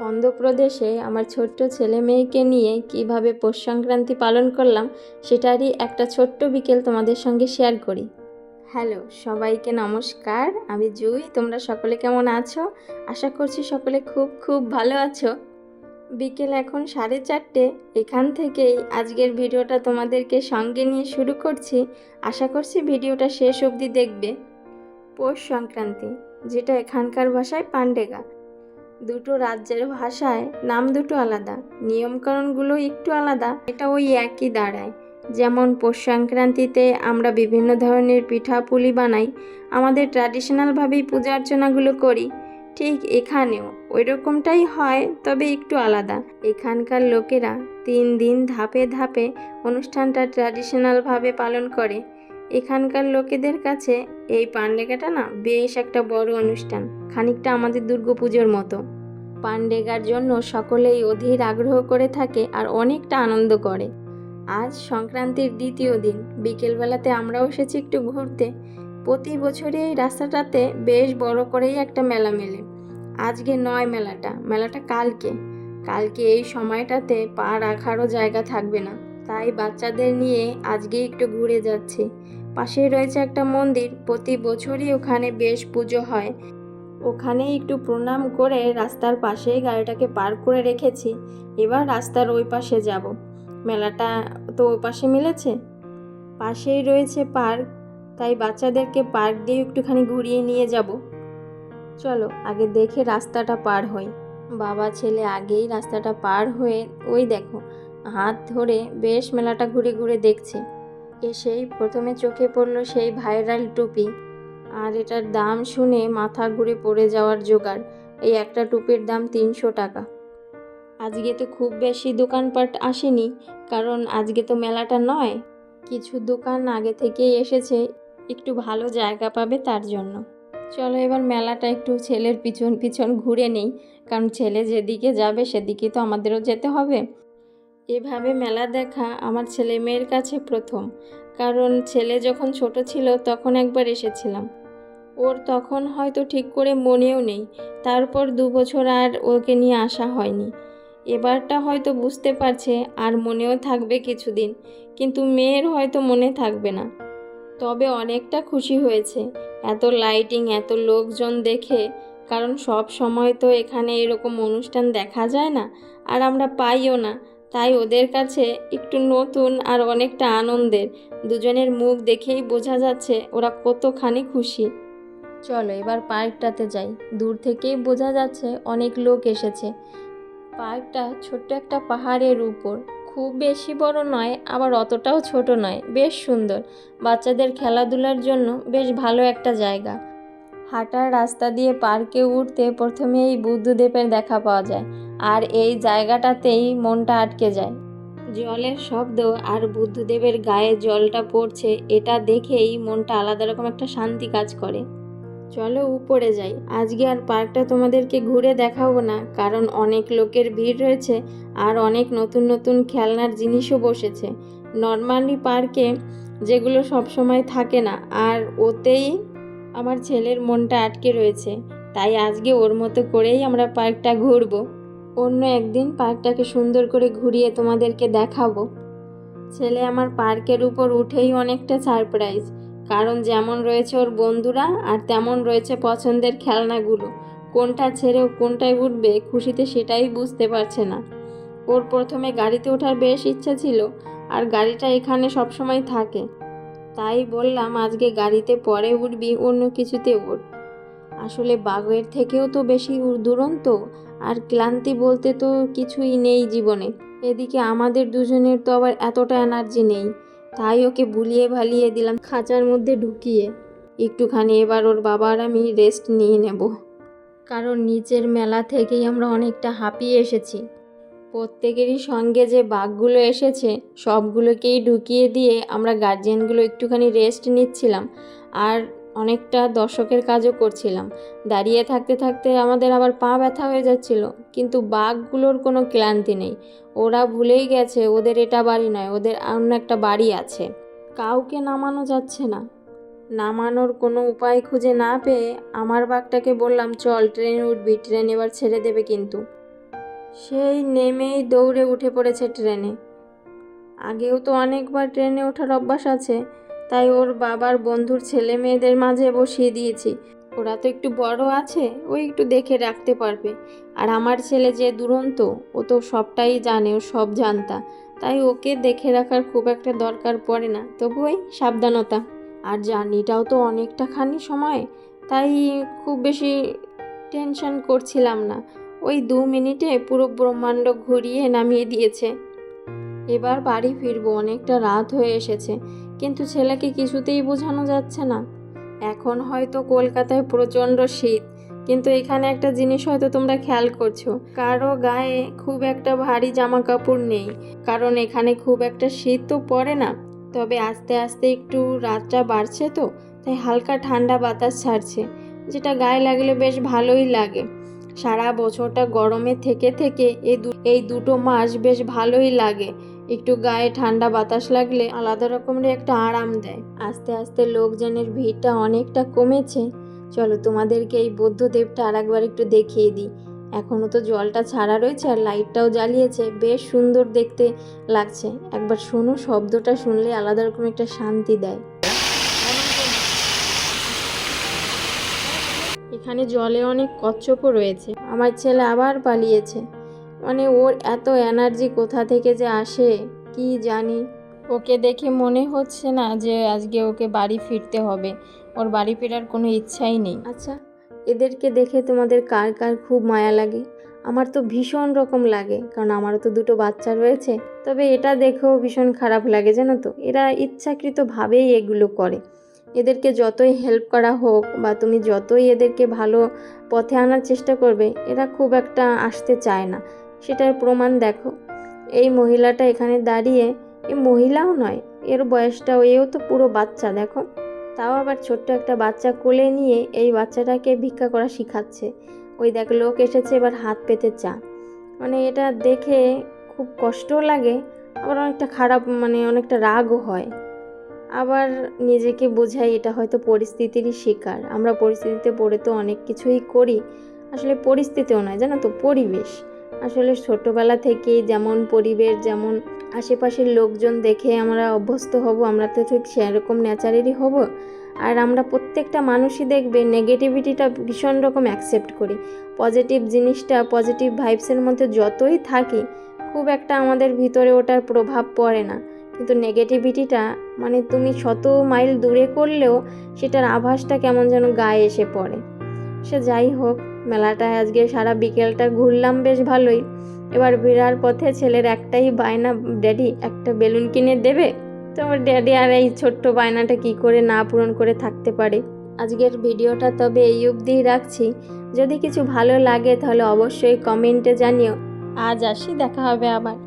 অন্ধ্রপ্রদেশে আমার ছোট্ট ছেলে মেয়েকে নিয়ে কীভাবে পৌষ সংক্রান্তি পালন করলাম, সেটারই একটা ছোট্ট বিকেল তোমাদের সঙ্গে শেয়ার করি। হ্যালো সবাইকে নমস্কার, আমি জুই, তোমরা সকলে কেমন আছো? আশা করছি সকলে খুব খুব ভালো আছো। বিকেল এখন সাড়ে চারটে, এখান থেকেই আজকের ভিডিওটা তোমাদেরকে সঙ্গে নিয়ে শুরু করছি। আশা করছি ভিডিওটা শেষ অবধি দেখবে। পৌষ সংক্রান্তি, যেটা এখানকার ভাষায় পান্ডেগা। দুটো রাজ্যের ভাষায় নাম দুটো আলাদা, নিয়মকানুনগুলো একটু আলাদা, এটা ওই একই দাঁড়ায়। যেমন পৌষ সংক্রান্তিতে আমরা বিভিন্ন ধরনের পিঠা পুলি বানাই, আমাদের ট্র্যাডিশনালভাবেই পূজা অর্চনাগুলো করি। ঠিক এখানেও ওই রকমটাই হয়, তবে একটু আলাদা। এখানকার লোকেরা তিন দিন ধাপে ধাপে অনুষ্ঠানটা ট্র্যাডিশনালভাবে পালন করে। এখানকার লোকেদের কাছে এই পান্ডেগাটা না বেশ একটা বড় অনুষ্ঠান, খানিকটা আমাদের দুর্গাপুজোর মতো। পান্ডেগার জন্য সকলেই অধীর আগ্রহ করে থাকে আর অনেকটা আনন্দ করে। আজ সংক্রান্তির দ্বিতীয় দিন, বিকেলবেলাতে আমরাও এসেছি একটু ঘুরতে। প্রতি বছরই এই রাস্তাটাতে বেশ বড় করেই একটা মেলা মেলে। আজকে নয় মেলাটা মেলাটা কালকে। কালকে এই সময়টাতে পা রাখারও জায়গা থাকবে না। তাই বাচ্চাদের নিয়ে আজকে একটু ঘুরে যাচ্ছি। পাশেই রয়েছে একটা মন্দির, প্রতি বছরই ওখানে বেশ পুজো হয়। ওখানে একটু প্রণাম করে রাস্তার পাশেই গাড়িটাকে পার্ক করে রেখেছি। এবার রাস্তার ওই পাশে যাব। মেলাটা তো ওই পাশে মিলেছে? পাশেই রয়েছে পার্ক, তাই বাচ্চাদেরকে পার্ক দিয়ে একটুখানি ঘুরিয়ে নিয়ে যাব। চলো, আগে দেখে রাস্তাটা পার হই। বাবা, ছেলে আগেই রাস্তাটা পার হয়ে, ওই দেখো। হাত ধরে বেশ মেলাটা ঘুরে ঘুরে দেখছে। এসেই প্রথমে চোখে পড়ল সেই ভাইরাল টুপি। আর এটার দাম শুনে মাথা ঘুরে পড়ে যাওয়ার জোগাড়। এই একটা টুপির দাম তিনশো টাকা। আজকে তো খুব বেশি দোকানপাট আসেনি, কারণ আজকে তো মেলাটা নয়। কিছু দোকান আগে থেকেই এসেছে, একটু ভালো জায়গা পাবে তার জন্য। চলো এবার মেলাটা একটু ছেলের পিছন পিছন ঘুরে নেই, কারণ ছেলে যেদিকে যাবে সেদিকে তো আমাদেরও যেতে হবে। এভাবে মেলা দেখা আমার ছেলে মেয়ের কাছে প্রথম। কারণ ছেলে যখন ছোট ছিল তখন একবার এসেছিলাম। ওর তখন হয়তো ঠিক করে মনেও নেই। তারপর দু বছর আর ওকে নিয়ে আসা হয়নি। এবারটা হয়তো বুঝতে পারছে আর মনেও থাকবে কিছুদিন। কিন্তু মেয়ের হয়তো মনে থাকবে না। তবে অনেকটা খুশি হয়েছে। এত লাইটিং এত লোকজন দেখে। কারণ সব সময় তো এখানে এরকম অনুষ্ঠান দেখা যায় না। আর আমরা পাইও না। তাই ওদের কাছে একটু নতুন আর অনেকটা আনন্দের। দুজনের মুখ দেখেই বোঝা যাচ্ছে ওরা কতখানি খুশি। চলো, এবার পার্কটাতে যাই। দূর থেকেই বোঝা যাচ্ছে অনেক লোক এসেছে। পার্কটা ছোট্ট একটা পাহাড়ের উপর। খুব বেশি বড় নয়, আবার অতটাও ছোট নয়। বেশ সুন্দর। বাচ্চাদের খেলাধুলার জন্য বেশ ভালো একটা জায়গা। হাঁটার রাস্তা দিয়ে পার্কে উঠতে প্রথমে এই বুদ্ধদেবের দেখা পাওয়া যায়। আর এই জায়গাটাতেই মনটা আটকে যায়। জলের শব্দ আর বুদ্ধদেবের গায়ে জলটা পড়ছে, এটা দেখেই মনটা আলাদা রকম একটা শান্তি কাজ করে। চলো উপরে যাই। আজকে আর পার্কটা তোমাদেরকে ঘুরে দেখাবো না, কারণ অনেক লোকের ভিড় রয়েছে আর অনেক নতুন নতুন খেলনার জিনিসও বসেছে। নর্মালি পার্কে যেগুলো সব সময় থাকে না, আর ওতেই আমার ছেলের মনটা আটকে রয়েছে, তাই আজকে ওর মতো করেই আমরা পার্কটা ঘুরবো। অন্য একদিন পার্কটাকে সুন্দর করে ঘুরিয়ে তোমাদেরকে দেখাবো। ছেলে আমার পার্কের উপর উঠেই অনেকটা সারপ্রাইজ, কারণ যেমন রয়েছে ওর বন্ধুরা আর তেমন রয়েছে পছন্দের খেলনাগুলো। কোনটা ছেড়েও কোনটায় উঠবে খুশিতে সেটাই বুঝতে পারছে না। ওর প্রথমে গাড়িতে ওঠার বেশ ইচ্ছা ছিল আর গাড়িটা এখানে সবসময় থাকে। তাই বললাম, আজকে গাড়িতে পরে উঠবি, অন্য কিছুতে ওঠ। আসলে বাঘের থেকেও তো বেশি দুরন্ত আর ক্লান্তি বলতে তো কিছুই নেই জীবনে। এদিকে আমাদের দুজনের তো আবার এতটা এনার্জি নেই। তাই ওকে বুলিয়ে ভালিয়ে দিলাম খাঁচার মধ্যে ঢুকিয়ে। একটুখানি এবার ওর বাবা আর আমি রেস্ট নিয়ে নেব। কারণ নিচের মেলা থেকেই আমরা অনেকটা হাঁপিয়ে এসেছি। প্রত্যেকেরই সঙ্গে যে বাঘগুলো এসেছে, সবগুলোকেই ঢুকিয়ে দিয়ে আমরা গার্জিয়ানগুলো একটুখানি রেস্ট নিচ্ছিলাম। আর অনেকটা দর্শকের কাজও করছিলাম। দাঁড়িয়ে থাকতে থাকতে আমাদের আবার পা ব্যথা হয়ে যাচ্ছিল, কিন্তু বাঘগুলোর কোনো ক্লান্তি নেই। ওরা ভুলেই গেছে, ওদের এটা বাড়ি নয়, ওদের অন্য একটা বাড়ি আছে। কাউকে নামানো যাচ্ছে না। নামানোর কোনো উপায় খুঁজে না পেয়ে আমার বাঘটাকে বললাম, চল, ট্রেনে উঠবি, ট্রেন এবার ছেড়ে দেবে কিন্তু। সেই নেমেই দৌড়ে উঠে পড়েছে ট্রেনে। আগেও তো অনেকবার ট্রেনে ওঠার অভ্যাস আছে তাই ওর বাবার বন্ধুর ছেলে মেয়েদের মাঝে বসিয়ে দিয়েছি। ওরা তো একটু বড় আছে, ও একটু দেখে রাখতে পারবে। আর আমার ছেলে যে দুরন্ত, ও তো সবটাই জানে, ও সব জানতা। তাই ওকে দেখে রাখার খুব একটা দরকার পড়ে না। তবু ওই সাবধানতা। আর জার্নিটাও তো অনেকটা খানি সময়, তাই খুব বেশি টেনশন করছিলাম না। ওই দু মিনিটে পুরো ব্রহ্মাণ্ড ঘুরিয়ে নামিয়ে দিয়েছে। এবার বাড়ি ফিরবো, অনেকটা রাত হয়ে এসেছে। কিন্তু ছেলেকে কিছুতেই বোঝানো যাচ্ছে না। এখন হয়তো কলকাতায় প্রচণ্ড শীত, কিন্তু এখানে একটা জিনিস হয়তো তোমরা খেয়াল করছ। কারও গায়ে খুব একটা ভারী জামা কাপড় নেই, কারণ এখানে খুব একটা শীত তো পড়ে না। তবে আস্তে আস্তে একটু রাতটা বাড়ছে তো, তাই হালকা ঠান্ডা বাতাস ছাড়ছে, যেটা গায়ে লাগলে বেশ ভালোই লাগে। সারা বছরটা গরমে থেকে থেকে এই এই দুটো মাস বেশ ভালোই লাগে। একটু গায়ে ঠান্ডা বাতাস লাগলে আলাদা রকমের একটা আরাম দেয়। আস্তে আস্তে লোকজনের ভিড়টা অনেকটা কমেছে। চলো তোমাদেরকে এই বৌদ্ধদেবটা আর একবার একটু দেখিয়ে দিই। এখনও তো জলটা ছাড়া রয়েছে আর লাইটটাও জ্বালিয়েছে। বেশ সুন্দর দেখতে লাগছে। একবার শোনো, শব্দটা শুনলে আলাদা রকম একটা শান্তি দেয়। এখানে জলে অনেক কচ্ছপও রয়েছে। আমার ছেলে আবার পালিয়েছে। মানে ওর এত এনার্জি কোথা থেকে যে আসে, কি জানি। ওকে দেখে মনে হচ্ছে না যে আজকে ওকে বাড়ি ফিরতে হবে। ওর বাড়ি ফেরার কোনো ইচ্ছাই নেই। আচ্ছা এদেরকে দেখে তোমাদের কার কার খুব মায়া লাগে? আমার তো ভীষণ রকম লাগে, কারণ আমারও তো দুটো বাচ্চা রয়েছে। তবে এটা দেখেও ভীষণ খারাপ লাগে, জানো তো? এরা ইচ্ছাকৃতভাবেই এগুলো করে। এদেরকে যতই হেল্প করা হোক বা তুমি যতই এদেরকে ভালো পথে আনার চেষ্টা করবে, এরা খুব একটা আসতে চায় না। সেটার প্রমাণ দেখো। এই মহিলাটা এখানে দাঁড়িয়ে, এ মহিলাও নয়, এর বয়সটাও, এও তো পুরো বাচ্চা, দেখো। তাও আবার ছোট্ট একটা বাচ্চা কোলে নিয়ে এই বাচ্চাটাকে ভিক্ষা করা শিখাচ্ছে। ওই দেখ, লোক এসেছে এবার হাত পেতে চা। মানে এটা দেখে খুব কষ্টও লাগে, আবার অনেকটা খারাপ মানে অনেকটা রাগও হয়। আবার নিজেকে বোঝাই, এটা হয়তো পরিস্থিতিরই শিকার। আমরা পরিস্থিতিতে পড়ে তো অনেক কিছুই করি। আসলে পরিস্থিতিও নয়, জানো তো, পরিবেশ। আসলে ছোটোবেলা থেকেই যেমন পরিবেশ, যেমন আশেপাশের লোকজন দেখে আমরা অভ্যস্ত হব, আমরা তো ঠিক সেরকম ন্যাচারেরই হব। আর আমরা প্রত্যেকটা মানুষই দেখবে নেগেটিভিটিটা ভীষণ রকম অ্যাকসেপ্ট করি। পজিটিভ জিনিসটা পজিটিভ ভাইবসের মধ্যে যতই থাকি, খুব একটা আমাদের ভিতরে ওটার প্রভাব পড়ে না। কিন্তু নেগেটিভিটিটা মানে তুমি শত মাইল দূরে করলেও সেটার আভাসটা কেমন যেন গায়ে এসে পড়ে। সে যাই হোক মেলাটায় আজকে সারা বিকেলটা ঘুরলাম, বেশ ভালোই। এবার বিড়ার পথে ছেলের একটাই বায়না, ড্যাডি, একটা বেলুন কিনে দেবে? তো আমার ড্যাডি আর এই ছোট্ট বায়নাটা কি করে না পূরণ করে থাকতে পারে? আজকের ভিডিওটা তবে এই অবধিই রাখছি। যদি কিছু ভালো লাগে তাহলে অবশ্যই কমেন্টে জানিও। আজ আসি, দেখা হবে আবার।